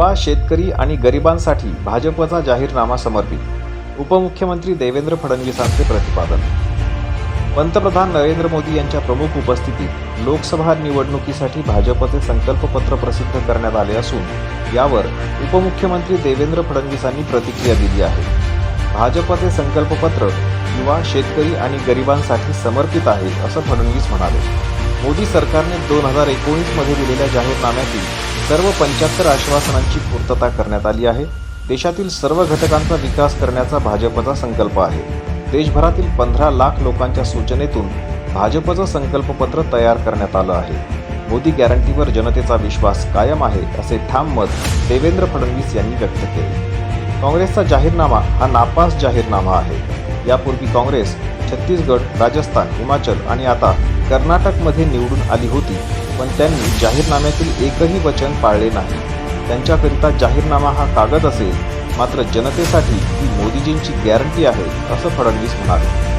युवा शेतकरी आणि गरिबांसाठी भाजपचा जाहीरनामा समर्पित. उपमुख्यमंत्री देवेंद्र फडणवीसांचे प्रतिपादन. पंतप्रधान नरेंद्र मोदी यांच्या प्रमुख उपस्थितीत लोकसभा निवडणुकीसाठी भाजपचे संकल्पपत्र प्रसिद्ध करण्यात आले असून यावर उपमुख्यमंत्री देवेंद्र फडणवीसांनी प्रतिक्रिया दिली आहे. भाजपचे संकल्पपत्र युवा शेतकरी आणि गरिबांसाठी समर्पित आहे असं फडणवीस म्हणाले. मोदी सरकारने दोन हजार एकोणीसमध्ये दिलेल्या जाहीरनाम्यातील सर्व पंच्याहत्तर आश्वासनांची पूर्तता करण्यात आली आहे. देशातील सर्व घटकांचा विकास करण्याचा भाजपचा संकल्प आहे. देशभरातील पंधरा लाख लोकांच्या सूचनेतून भाजपचं संकल्पपत्र तयार करण्यात आलं आहे. मोदी गॅरंटीवर जनतेचा विश्वास कायम आहे असे ठाम मत देवेंद्र फडणवीस यांनी व्यक्त केले. काँग्रेसचा जाहीरनामा हा नापास जाहीरनामा आहे. यापूर्वी काँग्रेस छत्तीसगड राजस्थान हिमाचल आणि आता कर्नाटकमध्ये निवडून आली होती. पण त्यांनी जाहीरनाम्यातील एकही वचन पाळले नाही. त्यांच्याकरिता जाहीरनामा हा कागद असेल मात्र जनतेसाठी ही मोदीजींची गॅरंटी आहे असं फडणवीस म्हणाले.